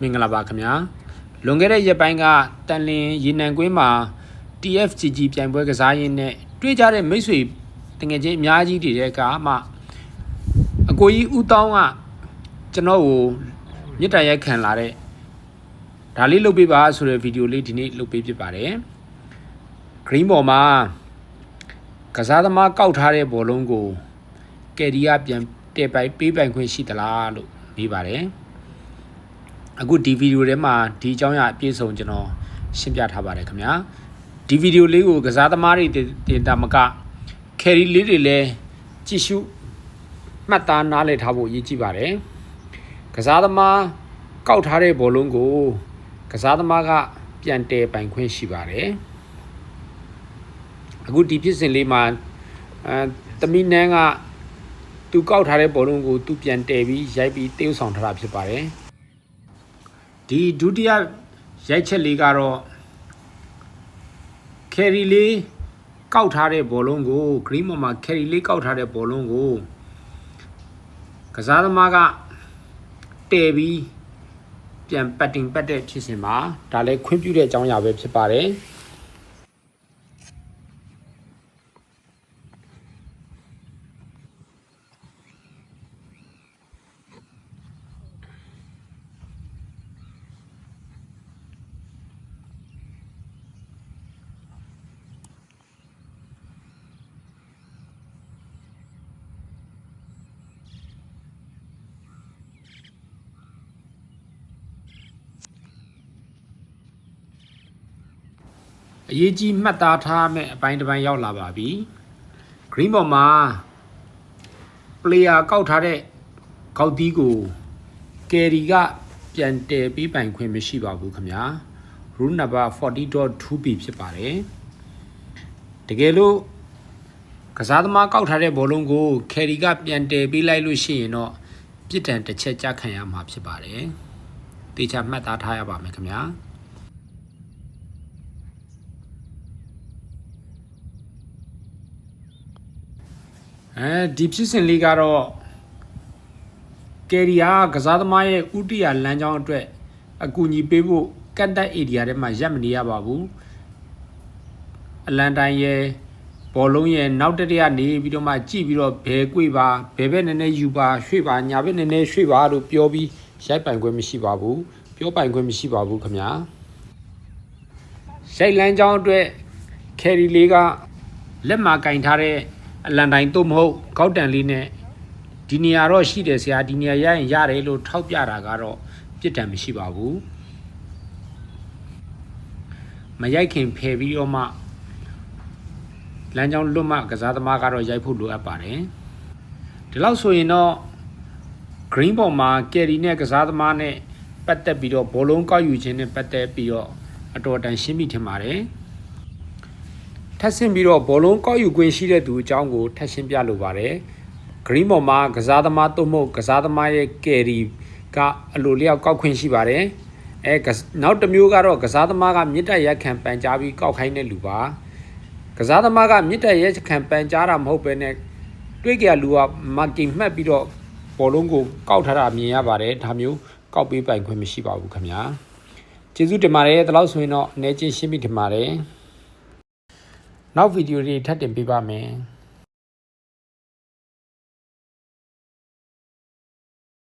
မင်္ဂလာပါခင်ဗျာလွန်ခဲ့တဲ့ရက်ပိုင်းကတန်လင်းရေနံကွင်းမှာ TFGG ပြိုင်ပွဲကစားရင်းနဲ့တွေ့ကြတဲ့မိတ်ဆွေတငယ်ချင်းအများကြီးတွေတဲ့ကမှအကိုကြီးဦးတောင်းကကျွန်တော်ကိုမြစ်တရိုက်ခံလာတဲ့ဒါလေးလုပ်ပေးပါဆိုတဲ့ဗီဒီယိုလေးဒီနေ့လုပ်ပေးဖြစ်ပါတယ် green ပေါ်မှာကစားသမားကောက်ထားတဲ့ဘောလုံးကိုကယ်ရီကပြန်တဲ့ပိုက်ပေးပိုင်ခွင့်ရှိသလားလို့မေးပါတယ် အခုဒီဗီဒီယိုထဲမှာဒီအကြောင်းအရာအပြည့်စုံကျွန်တော်ရှင်းပြထားပါတယ်ခင်ဗျာဒီဗီဒီယိုလေးကိုကစားသမားတွေတင်တာမကကယ်ရီလေးတွေလည်းကြည့်ရှုမှတ်သားနားလည်ထားဖို့အရေးကြီးပါတယ်ကစားသမားကောက်ထားတဲ့ဘောလုံးကိုကစားသမားကပြန်တည်ပိုင်ခွင့်ရှိပါတယ်အခုဒီဖြစ်စဉ်လေးမှာအဲတမီနန်းကသူကောက်ထားတဲ့ဘောလုံးကိုသူပြန်တည်ပြီးရိုက်ပြီးတေးဥဆောင်ထားတာဖြစ်ပါတယ် ဒီဒုတိယရိုက်ချက်လေးကတော့ကယ်ရီလေးကောက်ထားတဲ့ဘောလုံးကိုဂရင်းမမှာကယ်ရီလေးကောက်ထားတဲ့ဘောလုံးကိုကစားသမားကတဲပြီးပြန်ပတ်တင်ပတ်တဲ့ဖြစ်စဉ်မှာဒါလည်းခွင့်ပြုတဲ့အကြောင်းအရာပဲဖြစ်ပါတယ် အရေးကြီးမှတ်သားထားမဲ့အပိုင်းတစ်ပိုင်းရောက်လာပါပြီ။ green ပေါ်မှာ player ကောက်ထားတဲ့ကောက်တီးကို carry ကပြန်တည်ပြီးပိုင်ခွင့်မရှိပါဘူးခင်ဗျာ။ rule number 40.2b ဖြစ်ပါတယ်။တကယ်လို့ကစားသမားကောက်ထားတဲ့ဘောလုံးကို carry ကပြန်တည်ပေးလိုက်လို့ရှိရင်တော့ပြစ်ဒဏ်တစ်ချက်ကြခံရမှာဖြစ်ပါတယ်။တေချာမှတ်သားထားရပါမယ်ခင်ဗျာ။ အဲဒီဖြစ်စဉ်လေးကတော့ကယ်ရီယာကစားသမားရဲ့ဥတီယာလမ်းကြောင်းအတွက်အကူအညီပေးဖို့ကတ်တက်ဧရိယာထဲမှာရပ်မနေရပါဘူးအလန်တိုင်းရဲ့ဘောလုံးရဲ့နောက်တစ်တရနေပြီးတော့မှကြည့်ပြီးတော့ဘယ်ကွေပါဘယ်ဘက်နည်းနည်းယူပါရွှေ့ပါညာဘက်နည်းနည်းရွှေ့ပါလို့ပြောပြီးရိုက်ပိုင်ခွင့်မရှိပါဘူးပြောပိုင်ခွင့်မရှိပါဘူးခင်ဗျာရိုက်လန်းကြောင်းအတွက်ကယ်ရီလေးကလက်မှာကင်ထားတဲ့ အလန်တိုင်းသို့မဟုတ်ကောက်တန်လေးနဲ့ဒီနေရာတော့ရှိတယ်ဆရာဒီနေရာရရင်ရတယ်လို့ထောက်ပြတာကတော့ပြစ်ဒဏ်မရှိပါဘူးမရိုက်ခင်ဖယ်ပြီးတော့မှလမ်းကြောင်းလွတ်မှကစားသမားကတော့ရိုက်ဖို့လိုအပ်ပါတယ်ဒီလောက်ဆိုရင်တော့ green ပေါ်မှာ carry နဲ့ကစားသမားနဲ့ပတ်သက်ပြီးတော့ဘောလုံးကောက်ယူခြင်းနဲ့ပတ်သက်ပြီးတော့အတော်တန်ရှင်းပြီထင်ပါတယ် ထပ်ဆင့်ပြီးတော့ဘောလုံးကောက်ယူခွင့်ရှိတဲ့သူအကြောင်းကိုထပ်ရှင်းပြလိုပါတယ်။ green ပေါ်မှာကစားသမားသို့မဟုတ်ကစားသမားရဲ့ carry ကအလိုလျောက်ကောက်ခွင့်ရှိပါတယ်။အဲနောက်တစ်မျိုးကတော့ကစားသမားကမြစ်တက်ရက်ခံပန်ကြားပြီးကောက်ခိုင်းတဲ့လူပါ။ကစားသမားကမြစ်တက်ရက်ခံပန်ကြားတာမဟုတ်ဘဲနဲ့တွေးကြလူက marking မှတ်ပြီးတော့ဘောလုံးကိုကောက်ထားတာမြင်ရပါတယ်။ဒါမျိုးကောက်ပေးပိုင်ခွင့်မရှိပါဘူးခင်ဗျာ။ကျေးဇူးတင်ပါတယ်။ဒီလောက်ဆိုရင်တော့အနေချင်းရှင်းပြီတင်ပါတယ်။ နောက်ဗီဒီယိုတွေထပ်တင်ပေးပါမယ်။